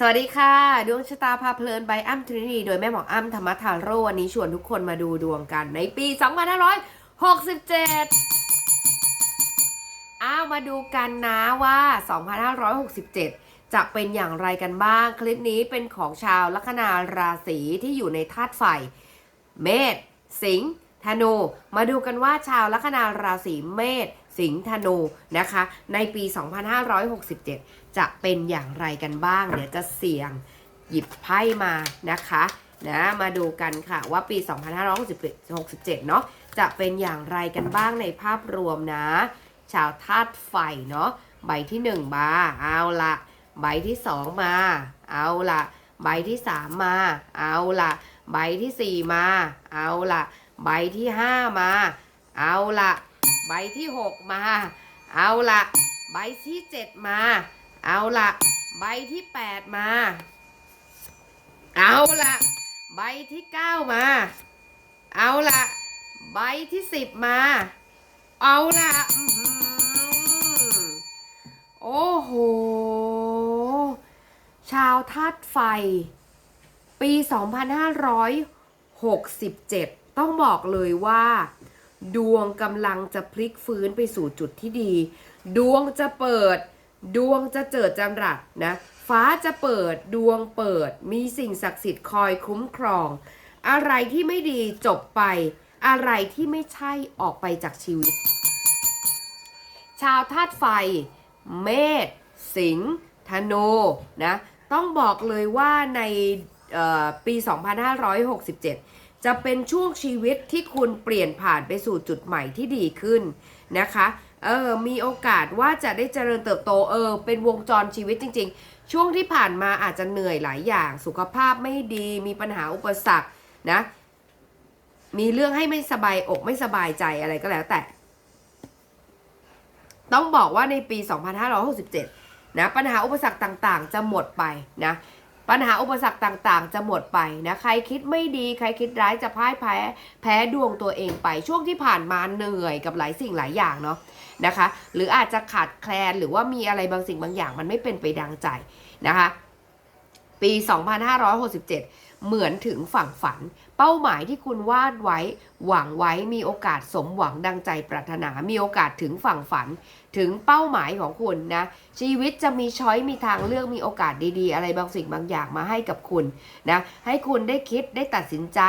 สวัสดีค่ะ ดวงชะตาพาเพลินใบอ้ำทรินีโดยแม่หมออ้ำธรรมทาโรวันนี้ชวนทุกคนมาดูดวงกันในปี 2567 อ้าวมาดูกันนะว่า 2567 จะเป็นอย่างไรกันบ้าง คลิปนี้เป็นของชาวลัคนาราศีที่อยู่ในธาตุไฟ เมษ สิงห์ธนู มาดูกันว่าชาวลัคนาราศีเมษ สิงห์ธนูนะคะ ในปี 2567 จะเป็นอย่างไรกันบ้าง เดี๋ยวจะเสี่ยงหยิบไพ่มานะคะนะมาดูกันค่ะว่าปี 2567 เนาะจะเป็นอย่างไรกันบ้างในภาพรวมนะ ชาวธาตุไฟเนาะใบที่ 1 มา เอาละใบที่ 2 มา เอาละใบที่ 3 มา เอาละใบที่ 4 มา เอาละใบที่ 5 มา เอาละ ใบที่ 6 มา เอาละใบที่ 7 มา เอาละใบที่ 8 มา เอาละใบที่ 9 มา เอาละใบที่ 10 มา เอาละโอ้โห ชาวธาตุไฟ ปี 2567 ต้องบอกเลยว่า ดวงกำลังจะพลิกฟื้นไปสู่จุดที่ดี ดวงจะเปิด ดวงจะเจิดจำรัดนะฟ้าจะเปิดดวงเปิด มีสิ่งศักดิ์สิทธิ์คอยคุ้มครอง อะไรที่ไม่ดีจบไป อะไรที่ไม่ใช่ออกไปจากชีวิต ชาวธาตุไฟ เมษสิงห์ธนูนะต้องบอกเลยว่าในเอ่อปี 2567 จะเป็นช่วงชีวิตที่คุณเปลี่ยนผ่านไปสู่จุดใหม่ที่ดีขึ้นนะคะ เออ มีโอกาสว่าจะได้เจริญเติบโต เออ เป็นวงจรชีวิตจริง ๆ ช่วงที่ผ่านมาอาจจะเหนื่อยหลายอย่าง สุขภาพไม่ดี มีปัญหาอุปสรรคนะ มีเรื่องให้ไม่สบายอกไม่สบายใจอะไรก็แล้วแต่ ต้องบอกว่าในปี 2567นะปัญหาอุปสรรคต่างๆ จะหมดไปนะ ปัญหาอุปสรรคต่างๆ จะหมดไปนะ ใครคิดไม่ดี ใครคิดร้ายจะพ่ายแพ้แพ้ดวงตัวเองไปช่วงที่ผ่านมาเหนื่อยกับหลายสิ่งหลายอย่างเนาะนะคะ หรืออาจจะขาดแคลนหรือว่ามีอะไรบางสิ่งบางอย่าง มันไม่เป็นไปดังใจนะคะ ปี 2567 เหมือนถึงฝั่งฝัน เป้าหมายที่คุณวาดไว้ หวังไว้มีโอกาสสมหวังดังใจปรารถนา มีโอกาสถึงฝั่งฝัน ถึงเป้าหมายของคุณนะ ชีวิตจะมีช้อยมีทางเลือกมีโอกาสดีๆ อะไรบางสิ่งบางอย่างมาให้กับคุณนะ ให้คุณได้คิดได้ตัดสินใจ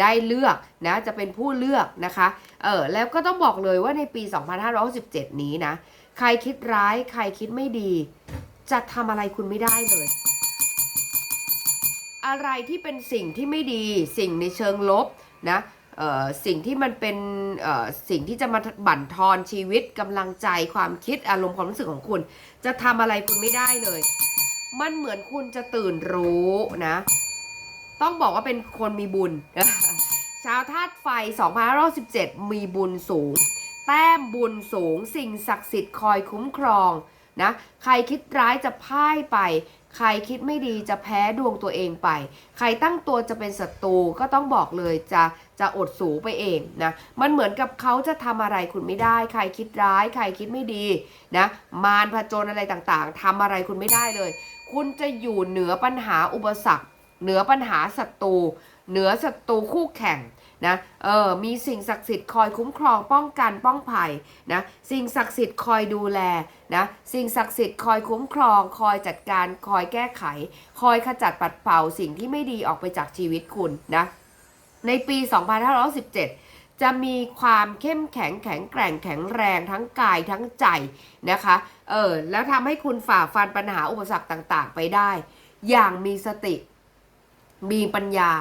ได้เลือกนะ จะเป็นผู้เลือกนะคะ เออแล้วก็ต้องบอกเลยว่าในปี 2517 นี้นะ ใครคิดร้าย ใครคิดไม่ดี จะทำอะไรคุณไม่ได้เลย อะไรที่เป็นสิ่งที่ไม่ดี สิ่งในเชิงลบนะสิ่งที่มันเป็นสิ่งที่จะมาบั่นทอนชีวิตกำลังใจความคิดอารมณ์ความรู้สึกของคุณ จะทำอะไรคุณไม่ได้เลย มันเหมือนคุณจะตื่นรู้นะ ต้องบอกว่าเป็นคนมีบุญ ชาวธาตุไฟ2517 มีบุญสูง แต้มบุญสูง สิ่งศักดิ์สิทธิ์คอยคุ้มครอง นะใครคิดร้ายจะพ่ายไป ใครคิดไม่ดีจะแพ้ดวงตัวเองไป ใครตั้งตัวจะเป็นศัตรูก็ต้องบอกเลยจะจะอดสูไปเองนะมันเหมือนกับเขาจะทำอะไรคุณไม่ได้ ใครคิดร้าย ใครคิดไม่ดีนะมารผจญอะไรต่างๆทำอะไรคุณไม่ได้เลย คุณจะอยู่เหนือปัญหาอุปสรรค เหนือปัญหาศัตรูเหนือศัตรูคู่แข่ง นะ เออ มีสิ่งศักดิ์สิทธิ์คอยคุ้มครองป้องกันป้องภัยนะ สิ่งศักดิ์สิทธิ์คอยดูแลนะ สิ่งศักดิ์สิทธิ์คอยคุ้มครอง คอยจัดการคอยแก้ไข คอยขจัดปัดเป่าสิ่งที่ไม่ดีออกไปจากชีวิตคุณนะ ในปี 2517จะมีความเข้มแข็งแข็งแกร่งแข็งแรงทั้งกายทั้งใจนะคะ เออ แล้วทำให้คุณฝ่าฟันปัญหาอุปสรรคต่าง ๆ ไปได้ อย่างมีสติ มีปัญญา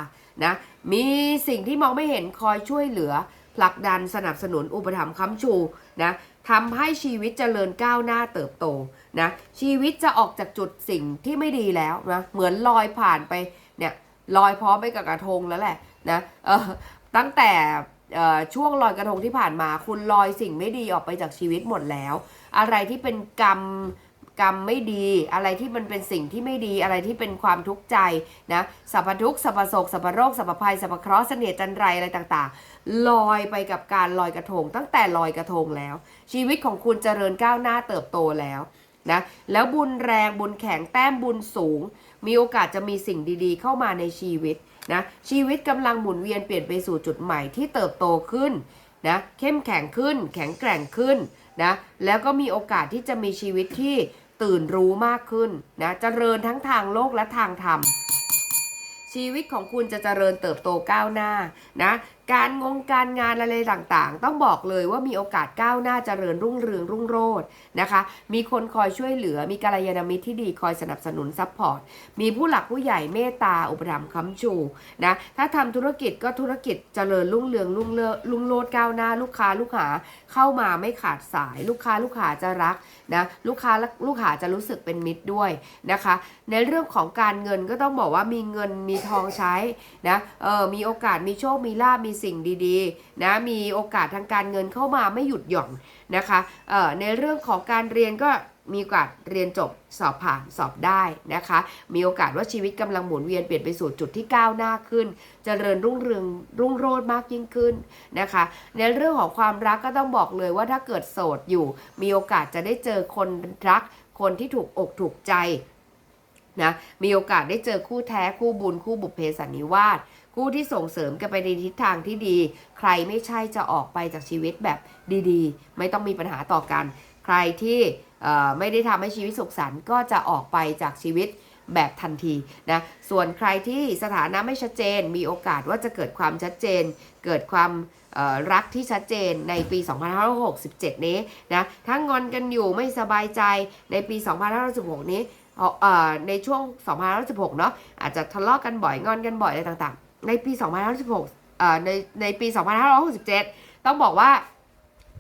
นะมีสิ่งที่มองไม่เห็นคอยช่วยเหลือผลักดันสนับสนุนอุปถัมภ์ค้ำชูนะทำให้ชีวิตเจริญก้าวหน้าเติบโตนะชีวิตจะออกจากจุดสิ่งที่ไม่ดีแล้วนะเหมือนลอยผ่านไปเนี่ยลอยพร้อมไปกับกระทงแล้วแหละนะตั้งแต่ช่วงลอยกระทงที่ผ่านมา คุณลอยสิ่งไม่ดีออกไปจากชีวิตหมดแล้ว อะไรที่เป็นกรรม กรรมไม่ดี อะไรที่มันเป็นสิ่งที่ไม่ดีอะไรที่เป็นความทุกข์ใจนะสัพพทุกสัพพโศกสัพพโรคสัพพภัยสัพพเคราะห์เสนียดจันไรอะไรต่างๆ ลอยไปกับการลอยกระทง ตั้งแต่ลอยกระทงแล้ว ชีวิตของคุณเจริญก้าวหน้าเติบโตแล้วนะแล้วบุญแรงบุญแข็งแต้มบุญสูง มีโอกาสจะมีสิ่งดีๆ เข้ามาในชีวิตนะชีวิตกำลังหมุนเวียนเปลี่ยนไปสู่จุดใหม่ที่เติบโตขึ้นนะเข้มแข็งขึ้น แข็งแกร่งขึ้นนะแล้วก็มีโอกาสที่จะมีชีวิตที่ ตื่นรู้มากขึ้นนะเจริญทั้งทางโลกและทางธรรมชีวิตของคุณจะเจริญเติบโตก้าวหน้านะ การงงการงานอะไรต่างๆ ต้องบอกเลยว่ามีโอกาสก้าวหน้าเจริญรุ่งเรืองรุ่งโรจน์นะคะ มีคนคอยช่วยเหลือ มีกัลยาณมิตรที่ดีคอยสนับสนุนซัพพอร์ต มีผู้หลักผู้ใหญ่เมตตาอุปถัมภ์ค้ำชูนะ ถ้าทำธุรกิจก็ธุรกิจเจริญรุ่งเรืองรุ่งเรืองรุ่งโรจน์ก้าวหน้า ลูกค้าลูกหาเข้ามาไม่ขาดสาย ลูกค้าลูกหาจะรักนะ ลูกค้าลูกหาจะรู้สึกเป็นมิตรด้วยนะคะ ในเรื่องของการเงินก็ต้องบอกว่ามีเงินมีทองใช้นะ เออมีโอกาสมีโชค มีลาบมีสิ่งดีๆนะมีโอกาสทางการเงินเข้ามาไม่หยุดหย่อนนะคะเออในเรื่องของการเรียนก็มีโอกาสเรียนจบสอบผ่านสอบได้นะคะ มีโอกาสว่าชีวิตกำลังหมุนเวียนเปลี่ยนไปสู่จุดที่ก้าวหน้าขึ้นเจริญรุ่งเรืองรุ่งโรจน์มากยิ่งขึ้นนะคะ ในเรื่องของความรักก็ต้องบอกเลยว่าถ้าเกิดโสดอยู่ มีโอกาสจะได้เจอคนรัก คนที่ถูกอกถูกใจนะมีโอกาสได้เจอคู่แท้คู่บุญคู่บุพเพสันนิวาส คู่ที่ส่งเสริมกันไปในทิศทางที่ดี ใครไม่ใช่จะออกไปจากชีวิตแบบดีๆ ไม่ต้องมีปัญหาต่อกัน ใครที่ไม่ได้ทำให้ชีวิตสุขสันต์ก็จะออกไปจากชีวิตแบบทันทีนะส่วนใครที่สถานะไม่ชัดเจน มีโอกาสว่าจะเกิดความชัดเจน เกิดความรักที่ชัดเจนในปี 2567 นี้นะถ้างอนกันอยู่ไม่สบายใจในปี 2516 นี้เอ่อเอ่อในช่วง 2516 เนาะอาจจะทะเลาะกันบ่อยงอนกันบ่อยอะไรต่างๆ ในปี 2516เอ่อในในปี 2567 ต้องบอกว่า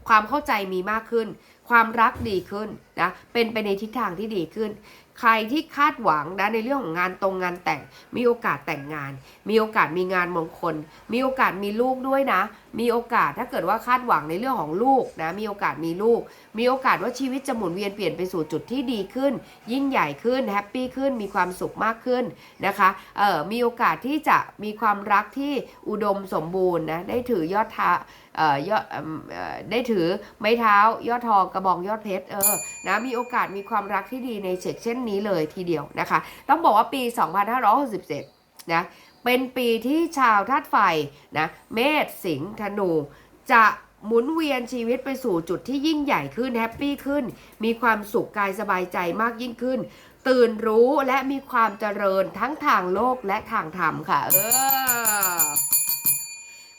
ความเข้าใจมีมากขึ้น ความรักดีขึ้นนะ เป็นไปในทิศทางที่ดีขึ้น ใครที่คาดหวังนะในเรื่องของงานตรงงานแต่ง มีโอกาสแต่งงาน มีโอกาสมีงานมงคล มีโอกาสมีลูกด้วยนะ มีโอกาสถ้าเกิดว่าคาดหวังในเรื่องของลูกนะมีโอกาสมีลูก มีโอกาสว่าชีวิตจะหมุนเวียนเปลี่ยนไปสู่จุดที่ดีขึ้น ยิ่งใหญ่ขึ้นแฮปปี้ขึ้นมีความสุขมากขึ้นนะคะเอ่อมีโอกาสที่จะมีความรักที่อุดมสมบูรณ์นะได้ถือยอดทาเอ่อยอดเอิ่มเอ่อได้ถือไม้เท้า ยอดทองกระบองยอดเพชรเออนะมีโอกาสมีความรักที่ดีในเช็คเช่นนี้เลยทีเดียวนะคะ ต้องบอกว่าปี 2567นะ เป็นปีที่ชาวธาตุไฟนะเมษสิงห์ธนู จะหมุนเวียนชีวิตไปสู่จุดที่ยิ่งใหญ่ขึ้นแฮปปี้ขึ้น มีความสุขกายสบายใจมากยิ่งขึ้น ตื่นรู้และมีความเจริญทั้งทางโลกและทางธรรมค่ะ เออ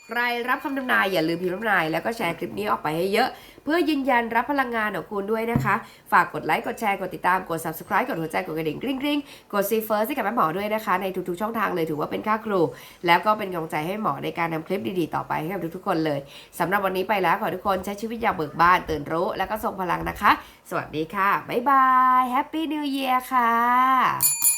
ใครรับคำทำนายอย่าลืมพิมพ์ทำนายแล้วก็แชร์คลิปนี้ออกไปให้เยอะ เพื่อยืนยันรับพลังงานของคุณด้วยนะคะ ฝากกดไลค์ กดแชร์ กดติดตาม กด subscribe กดหัวใจ กดกระดิ่งกริ๊งกริ๊งกดซีเฟิร์สให้กับแม่หมอด้วยนะคะ ในทุกๆช่องทางเลยถือว่าเป็นค่าครู แล้วก็เป็นกำลังใจให้หมอในการทำคลิปดีๆต่อไปให้กับทุกๆคนเลยสำหรับวันนี้ไปแล้วขอทุกคนใช้ชีวิตอย่างเบิกบานตื่นรู้แล้วก็ทรงพลังนะคะ สวัสดีค่ะบ๊ายบายแฮปปี้นิวเยียร์ค่ะ